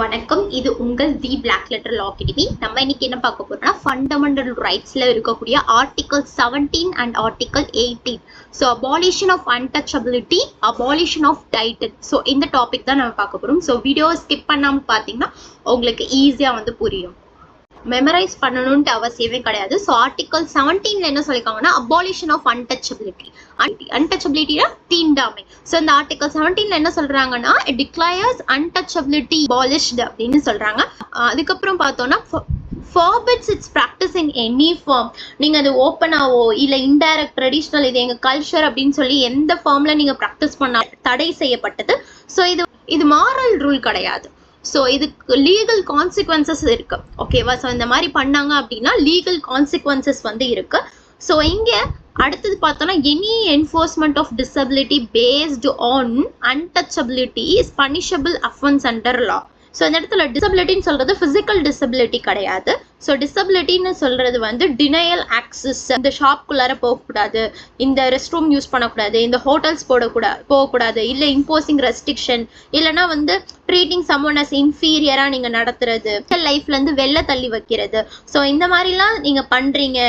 வணக்கம். இது உங்கள் the black letter law academy நம்ம இன்னைக்கு என்ன பார்க்க போறோம்னா ஃபண்டமெண்டல் ரைட்ஸ்ல இருக்கக்கூடிய article seventeen and article eighteen so abolition of untouchability abolition of title so இந்த டாபிக் தான் நம்ம பார்க்க போறோம். ஸோ வீடியோ ஸ்கிப் பண்ணாம பார்த்தீங்கன்னா உங்களுக்கு ஈஸியா வந்து புரியும். மெமரைஸ் பண்ணணும்ட்டு அவசியமே கிடையாது. ஸோ ஆர்டிகல் செவன்டீன்ல என்ன சொல்லியிருக்காங்கன்னா அபாலிஷன் ஆஃப் அன்டச்சபிலிட்டி அன்டச்சபிலிட்டினா தீண்டாமை. ஸோ இந்த ஆர்டிகல் செவன்டீன்ல என்ன சொல்றாங்கன்னா டிக்ளயர்ஸ் அன்டச்சபிலிட்டி பாலிஷ்டு அப்படின்னு சொல்றாங்க. அதுக்கப்புறம் பார்த்தோம்னா forbids its practice in any form நீங்கள் அது ஓப்பனாவோ இல்லை இன்டைரக்ட் ட்ரெடிஷ்னல் இது எங்கள் கல்ச்சர் அப்படின்னு சொல்லி எந்த ஃபார்மில் நீங்கள் ப்ராக்டிஸ் பண்ண தடை செய்யப்பட்டது. ஸோ இது இது மாரல் ரூல் கிடையாது. ஸோ இதுக்கு லீகல் கான்சிக்வன்சஸ் இருக்கு. ஓகேவா ஸோ இந்த மாதிரி பண்ணாங்க அப்படின்னா லீகல் கான்சிக்வன்சஸ் வந்து இருக்கு. ஸோ இங்கே அடுத்தது பார்த்தோன்னா any enforcement of disability based on untouchability is punishable offence under law so இந்த இடத்துல டிசபிலிட்டின்னு சொல்றது ஃபிசிக்கல் டிசபிலிட்டி கிடையாது. ஸோ டிசபிலிட்டின்னு சொல்றது வந்து டினையல் ஆக்சஸ் இந்த ஷாப்குள்ளார போகக்கூடாது இந்த ரெஸ்ட் ரூம் யூஸ் பண்ணக்கூடாது இந்த ஹோட்டல்ஸ் போடக்கூடாது போகக்கூடாது இல்லை இம்போசிங் ரெஸ்ட்ரிக்ஷன் இல்லைனா வந்து ட்ரீட்டிங் சம்மன் அஸ் இன்ஃபீரியராக நீங்கள் நடத்துறது லைஃப்லேருந்து வெளில தள்ளி வைக்கிறது. ஸோ இந்த மாதிரிலாம் நீங்கள் பண்ணுறீங்க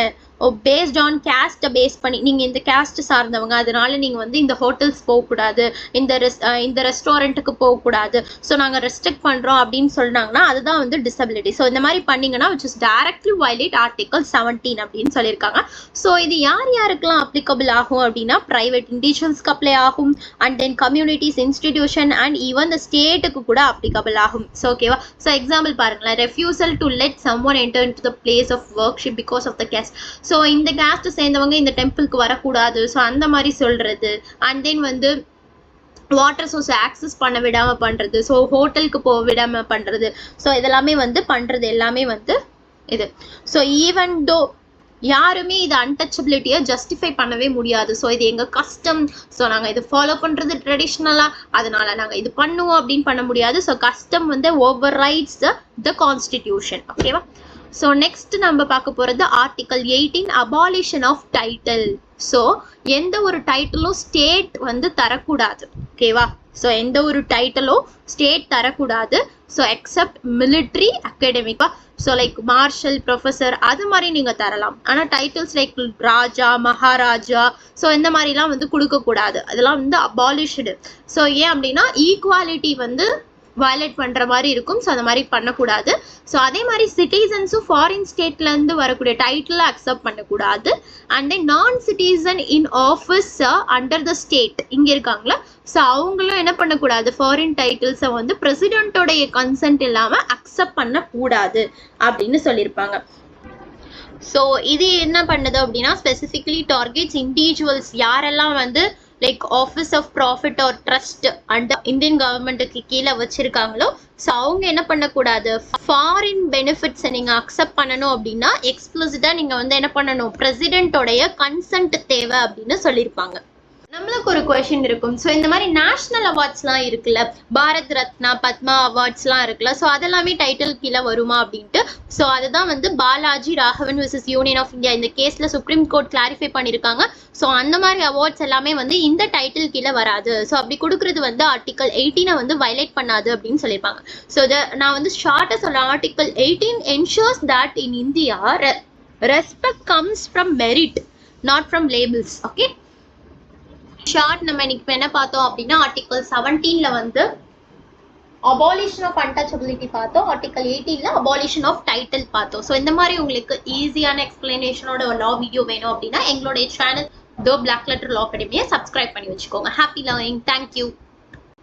பேஸ்ட் ஆன் கேஸ்ட்டை பேஸ் பண்ணி நீங்கள் இந்த கேஸ்ட் சார்ந்தவங்க அதனால நீங்கள் வந்து இந்த ஹோட்டல்ஸ் போகக்கூடாது இந்த ரெஸ் இந்த ரெஸ்டாரண்ட்டுக்கு போகக்கூடாது. ஸோ நாங்கள் ரெஸ்ட்ரிக்ட் பண்ணுறோம் அப்படின்னு சொன்னாங்கன்னா அதுதான் வந்து டிசபிலிட்டி ஸோ இந்த மாதிரி பண்ணீங்கன்னா which is directly violate article seventeen அப்படின்னு சொல்லியிருக்காங்க. ஸோ இது யார் யாருக்கெல்லாம் அப்ளிகபிள் ஆகும் அப்படின்னா ப்ரைவேட் இண்டிவிஜுவல்ஸ்க்கு அப்ளை ஆகும் and then communities institution and even the ஸ்டேட்டுக்கு கூட அப்ளிகபிள் ஆகும். ஸோ ஓகேவா ஸோ எக்ஸாம்பிள் பாருங்களேன். Refusal to let someone enter into the place of worship because of the caste so இந்த கேஸ்ட் சேர்ந்தவங்க இந்த டெம்பிளுக்கு வரக்கூடாது. ஸோ அந்த மாதிரி சொல்றது. அண்ட் தென் வந்து வாட்டர் சோர்ஸ் ஆக்சஸ் பண்ண விடாம பண்றது. ஸோ ஹோட்டலுக்கு போக விடாம பண்றது. ஸோ இதெல்லாமே வந்து பண்றது. எல்லாமே வந்து இது. ஸோ ஈவன் டோ யாருமே இது அன்டச்சபிலிட்டியை ஜஸ்டிஃபை பண்ணவே முடியாது. ஸோ இது எங்கள் கஸ்டம் ஸோ நாங்கள் இது ஃபாலோ பண்ணுறது ட்ரெடிஷ்னலாக அதனால நாங்கள் இது பண்ணுவோம் அப்படின்னு பண்ண முடியாது. ஸோ கஸ்டம் வந்து over rights the the constitution ஓகேவா ஸோ நெக்ஸ்ட் நம்ம பார்க்க போகிறது article eighteen abolition of title so எந்த ஒரு டைட்டிலும் ஸ்டேட் வந்து தரக்கூடாது. ஓகேவா ஸோ எந்த ஒரு டைட்டிலும் ஸ்டேட் தரக்கூடாது. ஸோ எக்ஸப்ட் மிலிட்ரி அகாடமிக்கா ஸோ லைக் மார்ஷல் ப்ரொஃபஸர் அது மாதிரி நீங்கள் தரலாம். ஆனால் titles like raja maharaja so இந்த மாதிரிலாம் வந்து கொடுக்கக்கூடாது. அதெல்லாம் வந்து அபாலிஷ்டு ஸோ ஏன் அப்படின்னா ஈக்குவாலிட்டி வந்து வயலேட் பண்ணுற மாதிரி இருக்கும். ஸோ அந்த மாதிரி பண்ணக்கூடாது. ஸோ அதே மாதிரி சிட்டிசன்ஸும் ஃபாரின் ஸ்டேட்லேருந்து வரக்கூடிய டைட்டில் அக்செப்ட் பண்ணக்கூடாது. And then non citizen in office under the state இங்கே இருக்காங்களா? ஸோ அவங்களும் என்ன பண்ணக்கூடாது? ஃபாரின் டைட்டில்ஸை வந்து பிரசிடென்ட்டோடைய கன்சென்ட் இல்லாமல் அக்செப்ட் பண்ணக்கூடாது அப்படின்னு சொல்லியிருப்பாங்க. ஸோ இது என்ன பண்ணுது அப்படின்னா ஸ்பெசிஃபிக்லி டார்கெட்ஸ் இண்டிவிஜுவல்ஸ் யாரெல்லாம் வந்து like office of profit or trust and Indian கவர்மெண்ட்டுக்கு கீழே வச்சிருக்காங்களோ ஸோ அவங்க என்ன பண்ணக்கூடாது? ஃபாரின் பெனிஃபிட்ஸை நீங்கள் அக்செப்ட் பண்ணணும் அப்படின்னா எக்ஸ்க்ளூசிவாக நீங்கள் வந்து என்ன பண்ணணும்? பிரசிடென்ட்டோடைய கன்சென்ட் தேவை அப்படின்னு சொல்லியிருப்பாங்க. நம்மளுக்கு ஒரு கொஷின் இருக்கும். ஸோ இந்த மாதிரி நேஷ்னல் அவார்ட்ஸ்லாம் இருக்குல்ல பாரத் ரத்னா பத்மா அவார்ட்ஸ்லாம் இருக்குல்ல ஸோ அதெல்லாமே டைட்டில் கீழே வருமா அப்படின்ட்டு ஸோ அதுதான் வந்து Balaji Raghavan versus union of India இந்த கேஸில் சுப்ரீம் கோர்ட் கிளாரிஃபை பண்ணியிருக்காங்க ஸோ அந்த மாதிரி அவார்ட்ஸ் எல்லாமே வந்து இந்த டைட்டில் கீழே வராது. ஸோ அப்படி கொடுக்குறது வந்து ஆர்டிக்கல் எயிட்டீனை வந்து வயலேட் பண்ணாது அப்படின்னு சொல்லியிருப்பாங்க. ஸோ நான் வந்து ஷார்ட்டாக சொல்கிறேன் article eighteen ensures that in India respect comes from merit not from labels okay short நம்ம இன்னைக்கு என்ன பார்த்தோம் அப்படின்னா ஆர்டிகல் செவன்டீன்ல வந்து அபாலிஷன் ஆஃப் அன்டச்சபிலிட்டி பார்த்தோம். ஆர்டிகல் எயிட்டீன்ல அபாலிஷன் ஆஃப் டைட்டில் பார்த்தோம். ஸோ இந்த மாதிரி உங்களுக்கு ஈஸியான எக்ஸ்பிளனேஷனோட லா வீடியோ வேணும் அப்படின்னா எங்களுடைய channel the black letter law அகாடமியை subscribe பண்ணி வச்சுக்கோங்க. Happy learning thank you